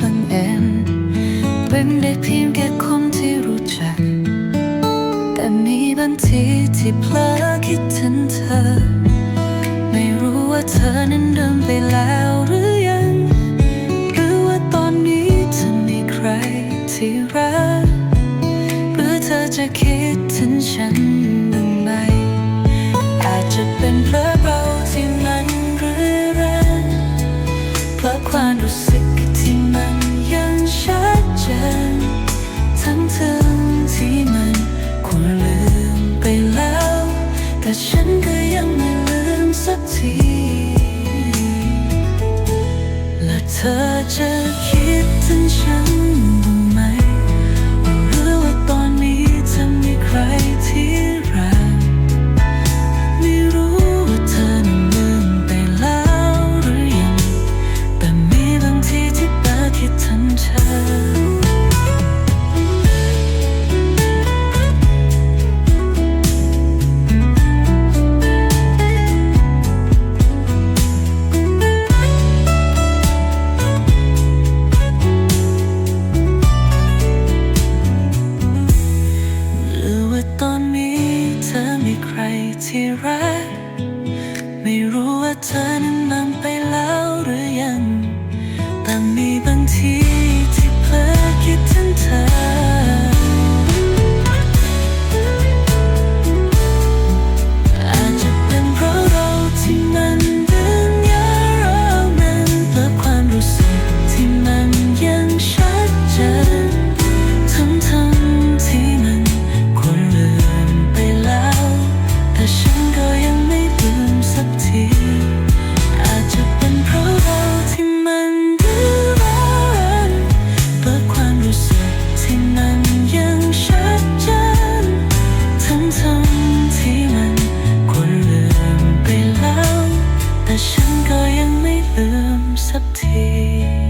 บังเอิญเป็นได้เพียงแค่คนที่รู้จัก แต่มีบางทีที่เพลอคิดถึงเธอ ไม่รู้ว่าเธอนั้นเดิมไปแล้วหรือยัง หรือว่าตอนนี้เธอมีใครที่รัก หรือเธอจะคิดถึงฉัน เเธอนั้นนำไปแล้วหรือยัง แต่มีบางทีที่เพลอคิด สักที